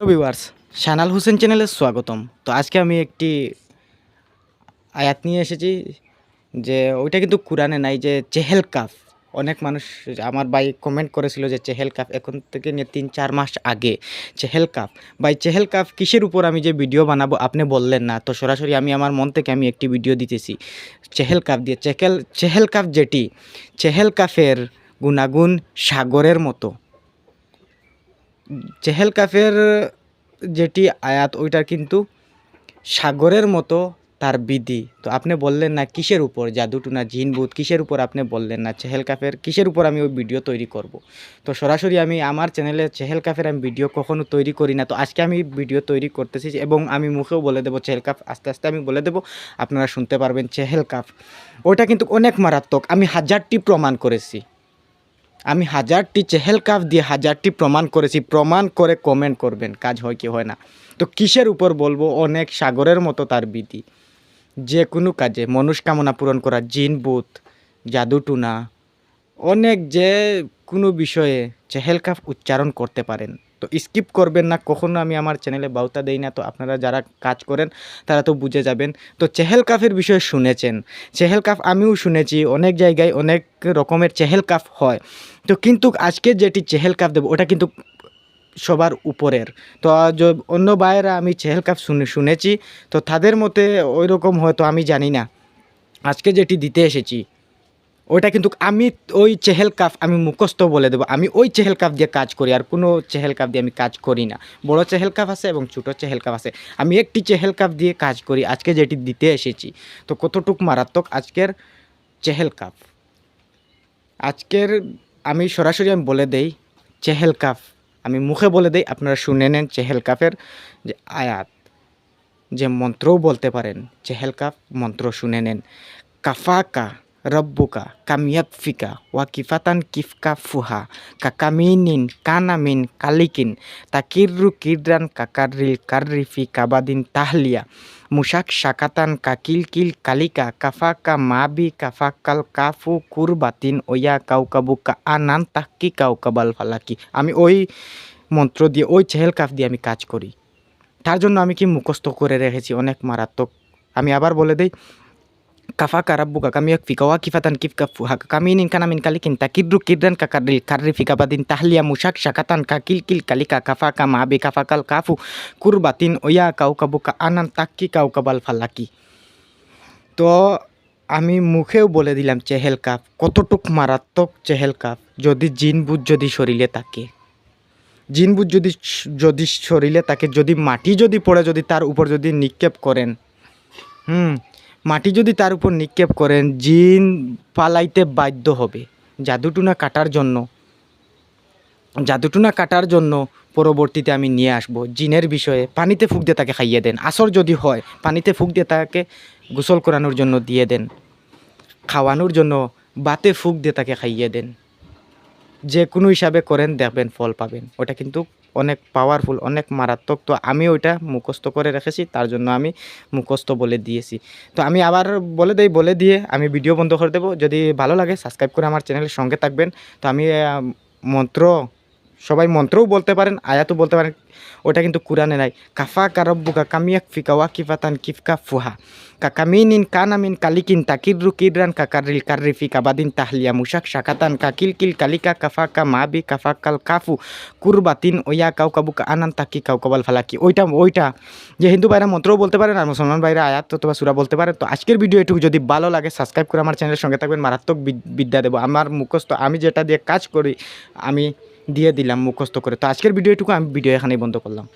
Viewers শানাল Hossain চ্যানেলে স্বাগতম। তো আজকে আমি একটি আয়াত নিয়ে এসেছি যে ওইটা কিন্তু কোরআনে নাই, যে চেহেল কাফ। অনেক মানুষ আমার ভাই কমেন্ট করেছিল যে চেহেল কাফ এখন থেকে নিয়ে তিন চার মাস আগে। চেহেল কাফ। ভাই, চেহেল কাফ কিসের উপর আমি যে ভিডিও বানাবো আপনি বললেন না, তো সরাসরি আমি আমার মন থেকে আমি একটি ভিডিও দিতেছি। চেহেল কাফ দিয়ে চেহেল চেহেল কাফ যেটি? চেহেল কাফের গুণাগুণ সাগরের মতো। চেহেল কাফের যেটি আয়াত, ওইটার কিন্তু সাগরের মতো তার বিধি। তো আপনি বললেন না কিসের উপর জাদুটুনা ভূত, কিসের উপর আপনি বললেন না? চেহেল কাফের, কিসের উপর আমি ওই ভিডিও তৈরি করব? তো সরাসরি আমি আমার চ্যানেলে চেহেল কাফের আমি ভিডিও কখনো তৈরি করি না। তো আজকে আমি ভিডিও তৈরি করতেছি এবং আমি মুখেও বলে দেবো চেহেল কাফ, আস্তে আস্তে আমি বলে দেবো, আপনারা শুনতে পারবেন চেহেল কাফ। ওটা কিন্তু অনেক মারাত্মক, আমি হাজারটি প্রমাণ করেছি। আমি হাজারটি চেহেল কাপ দিয়ে হাজারটি প্রমাণ করেছি। প্রমাণ করে কমেন্ট করবেন, কাজ হয় কি হয় না। তো কিসের উপর বলব? অনেক সাগরের মতো তার বিধি। যে কোনো কাজে মনস্কামনা পূরণ করা, জিন বুথ জাদুটুনা অনেক যে কোনো বিষয়ে চেহেল কাপ উচ্চারণ করতে পারেন। তো স্কিপ করবেন না, কখনো আমি আমার চ্যানেলে বাউতা দেই না, তো আপনারা যারা কাজ করেন, তারা তো বুঝে যাবেন। তো চেহেল কাফের বিষয়ে শুনেছেন। চেহেল কাফ আমিও শুনেছি, অনেক জায়গায় অনেক রকমের চেহেল কাফ হয়। তো কিন্তু আজকে যেটি চেহেল কাফ দেবো, ওটা কিন্তু সবার উপরের। তো অন্য ভাইয়েরা আমি চেহেল কাফ শুনে, শুনেছি, তো তাদের মতে ওই রকম হয়তো আমি জানি না। আজকে যেটি দিতে এসেছি। ওইটা কিন্তু আমি ওই চেহেল কাফ আমি মুখস্থ বলে দেবো। আমি ওই চেহেল কাপ দিয়ে কাজ করি আর কোনো চেহেল কাপ দিয়ে আমি কাজ করি না। বড় চেহেল কাফ আছে এবং ছোটো চেহেল কাপ আছে। আমি একটি চেহেল কাপ দিয়ে কাজ করি, আজকে যেটি দিতে এসেছি। তো কতটুক মারাত্মক আজকের চেহেল কাপ আজকের আমি সরাসরি আমি বলে দেই, চেহেল কাফ। আমি মুখে বলে দেই, আপনারা শুনে নেন চেহেল কাফের যে আয়াত। যে মন্ত্রও বলতে পারেন, চেহেল কাপ মন্ত্র শুনে নেন। কাফাকা রব্বুকা কামিয়াকফিকা ওয়া কিফাতান কিফকা ফুহা কাকামিনিন কানামিন কালিকিন তাকিররু কিররান কাকারিল কার্রিফি কাবাদিন তাহলিয়া মুশাক শাকাতান কাকিল কিল কালিকা কাফা কাফাকা মাবি কাফাকাল কাফু কুরবাতিন ওয়া কাউকাবু কা আনান তাক্কি কাউকাবাল ফালাকি আমি ওই মন্ত্র দিয়ে ওই চেহেল কাফ দিয়ে আমি কাজ করি তার জন্য আমি কি মুখস্থ করে রেখেছি অনেক মারাত্মক আমি আবার বলে দেই কামি এক ফিকা ওয়া কিফাতান কিফ কাফু হাকা কামিনিন কানামিন কালিকিন তাকিদ্রু কিরদান কাকারিল কার্রি ফিকাবাদিন তাহলিয়া মুশাক শাকাতান কাকিল কিল কালিকা কাফা কা মাবি কাফাকাল কাফু কুরবাতিন ওয়া কাউকাবুকা আনান তাক্কি কাউকাবাল ফালাকি তো আমি মুখেও বলে দিলাম চেহেল কাপ কতটুক মারাত্মক চেহেল কাপ যদি জিনবুজ যদি শরীরে থাকে জিনবুজ যদি যদি শরীরে থাকে যদি মাটি যদি পড়ে যদি তার উপর যদি নিক্ষেপ করেন হুম মাটি যদি তার উপর নিক্ষেপ করেন, জিন পালাইতে বাধ্য হবে। জাদুটুনা কাটার জন্য, জাদুটুনা কাটার জন্য পরবর্তীতে আমি নিয়ে আসব। জিনের বিষয়ে পানিতে ফুক দিয়ে তাকে খাইয়ে দেন। আসর যদি হয়, পানিতে ফুক দিয়ে তাকে গোসল করানোর জন্য দিয়ে দেন। খাওয়ানোর জন্য বাতে ফুক দিয়ে তাকে খাইয়ে দেন। যে কোনো হিসাবে করেন দেখবেন ফল পাবেন। ওটা কিন্তু অনেক পাওয়ারফুল অনেক মারাত্মক। তো আমি ওইটা মুখস্থ করে রেখেছি, তার জন্য আমি মুখস্থ বলে দিয়েছি। তো আমি আবার বলে দেই, বলে দিয়ে আমি ভিডিও বন্ধ করে দেবো। যদি ভালো লাগে সাবস্ক্রাইব করে আমার চ্যানেলের সঙ্গে থাকবেন। তো আমি মন্ত্র সবাই মন্ত্রও বলতে পারেন, আয়াতও বলতে পারেন, ওটা কিন্তু কোরআনে নাই। কাফা কারব্বুকা কামিয়াক ফিকা ওয়া কিফাতান কিফকা ফুহা। কাকামিনিন কানামিন কালিকিন তাকিররু কিররান কাকারিল কার্রিফি কাবাদিন তাহলিয়া মুশাক শাকাতান কাকিল কিল কালিকা কাফাকা মাবি কাফাকাল কাফু কুরবাতিন ওয়া কাউকাবুকা আনান তাকি কাউকাবাল ফালাকি। ওইটা ওইটা। যে হিন্দু ভাইরা মন্ত্রও বলতে পারেন আর মুসলমান ভাইরা আয়াত অথবা সুরা বলতে পারেন। তো আজকের ভিডিও এটুকু যদি ভালো লাগে সাবস্ক্রাইব করে আমার চ্যানেলের সঙ্গে থাকবেন। মারাত্মক বিদ্যা দেবো। আমার মুখস্থ, আমি যেটা দিয়ে কাজ করি, আমি দিয়ে দিলাম মুখস্থ করে। তো আজকের ভিডিও এটুকু আমি ভিডিও এখানেই বন্ধ করলাম।